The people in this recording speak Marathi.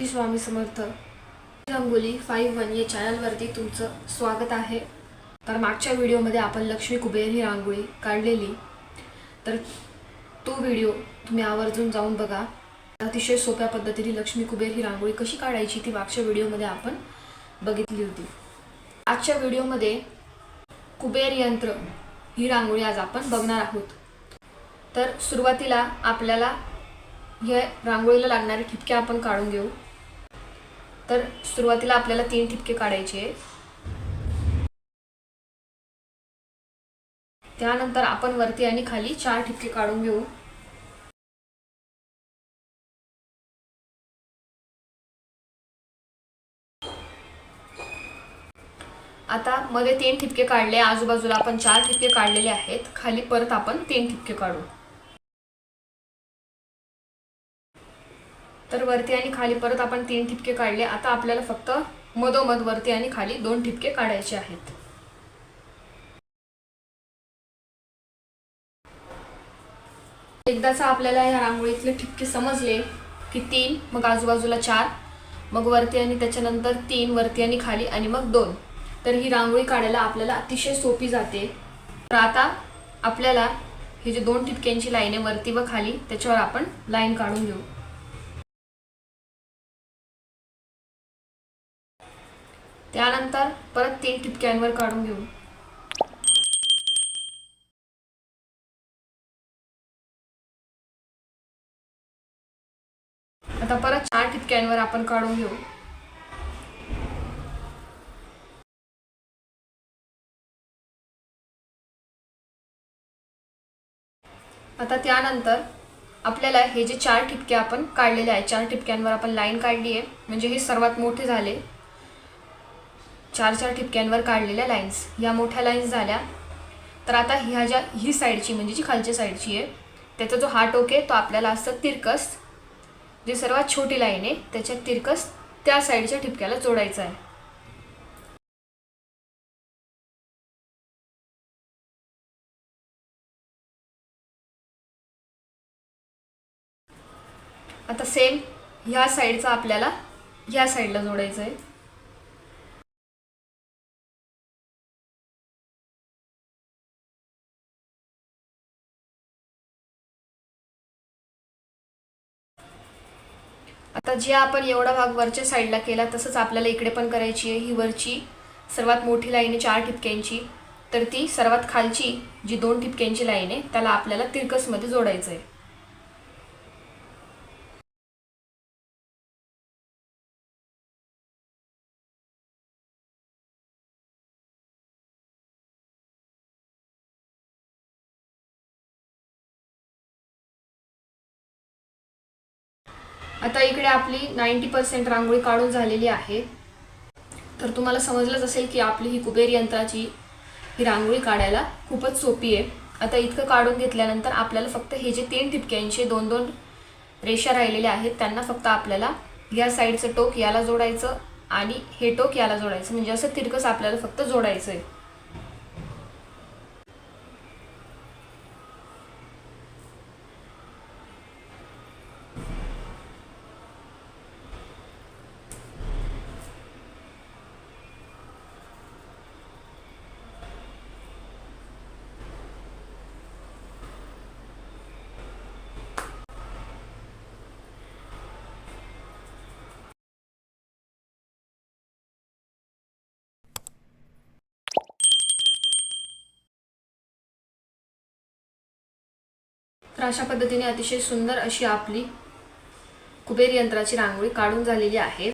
श्री स्वामी समर्थ. रंगोली फाईव्ह वन या चॅनलवरती तुमचं स्वागत आहे. तर मागच्या व्हिडिओमध्ये आपण लक्ष्मी कुबेर ही रांगोळी काढलेली. तर तो व्हिडिओ तुम्ही आवर्जून जाऊन बघा. अतिशय सोप्या पद्धतीने लक्ष्मी कुबेर ही रांगोळी कशी काढायची ती मागच्या व्हिडिओमध्ये आपण बघितली होती. आजच्या व्हिडिओमध्ये कुबेर यंत्र ही रांगोळी आज आपण बघणार आहोत. तर सुरुवातीला आपल्याला हे रांगोळीला लागणारे ठिपके आपण काढून घेऊ. तर सुरुवातीला आपल्याला तीन ठिपके काढायचे त्यानंतर आपण वरती आणि खाली चार ठिपके काढून घेऊ. आता मध्ये तीन ठिपके काढले आजूबाजूला आपण चार ठिपके काढलेले आहेत. खाली परत आपण तीन ठिपके काढू. तर वरती आणि खाली परत आपण तीन ठिपके काढले. आता आपल्याला फक्त मधोमध वरती आणि खाली दोन ठिपके काढायचे आहेत. एकदाचा आपल्याला या रांगोळीतले ठिपके समजले की तीन मग आजूबाजूला चार मग वरती आणि त्याच्यानंतर तीन वरती आणि खाली आणि मग दोन. तर ही रांगोळी काढायला आपल्याला अतिशय सोपी जाते. तर आता आपल्याला हे जे दोन ठिपक्यांची लाईन आहे वरती व खाली त्याच्यावर आपण लाईन काढून घेऊ. त्यानंतर परत तीन ठिपक्यांवर काढून घेऊ. आता परत चार ठिपक्यांवर आपण काढून घेऊ. आता त्यानंतर आपल्याला हे जे चार ठिपके आपण काढलेले आहे चार ठिपक्यांवर आपण लाईन काढली आहे म्हणजे हे सर्वात मोठे झाले. चार चार ठिपक्यांवर काढलेल्या लाईन्स या मोठ्या लाईन्स झाल्या. तर आता ह्या ज्या ही साईडची म्हणजे जी खालच्या साईडची आहे त्याचा जो हा टोक आहे तो आपल्याला असतं तिरकस जी सर्वात छोटी लाईन आहे त्याच्यात तिरकस त्या साईडच्या ठिपक्याला जोडायचं आहे. आता सेम ह्या साईडचा आपल्याला ह्या साईडला जोडायचं आहे. आता जे आपण एवढा भाग वरच्या साईडला केला तसंच आपल्याला इकडे पण करायची आहे. ही वरची सर्वात मोठी लाईन आहे चार ठिपक्यांची. तर ती सर्वात खालची जी दोन ठिपक्यांची लाईन आहे त्याला आपल्याला तिरकसमध्ये जोडायचं आहे आता इकडे आपली नाईंटी पर्सेंट रांगोळी काढून झालेली आहे. तर तुम्हाला समजलंच असेल की आपली ही कुबेर यंत्राची ही रांगोळी काढायला खूपच सोपी आहे. आता इतकं काढून घेतल्यानंतर आपल्याला फक्त हे जे तीन ठिपक्यांचे दोन दोन रेषा राहिलेल्या आहेत त्यांना फक्त आपल्याला या साईडचं टोक याला जोडायचं आणि हे टोक याला जोडायचं. म्हणजे असं तिरकस आपल्याला फक्त जोडायचं आहे अशा पद्धतीने अतिशय सुंदर अशी आपली कुबेर यंत्राची रांगोळी काढून झालेली आहे.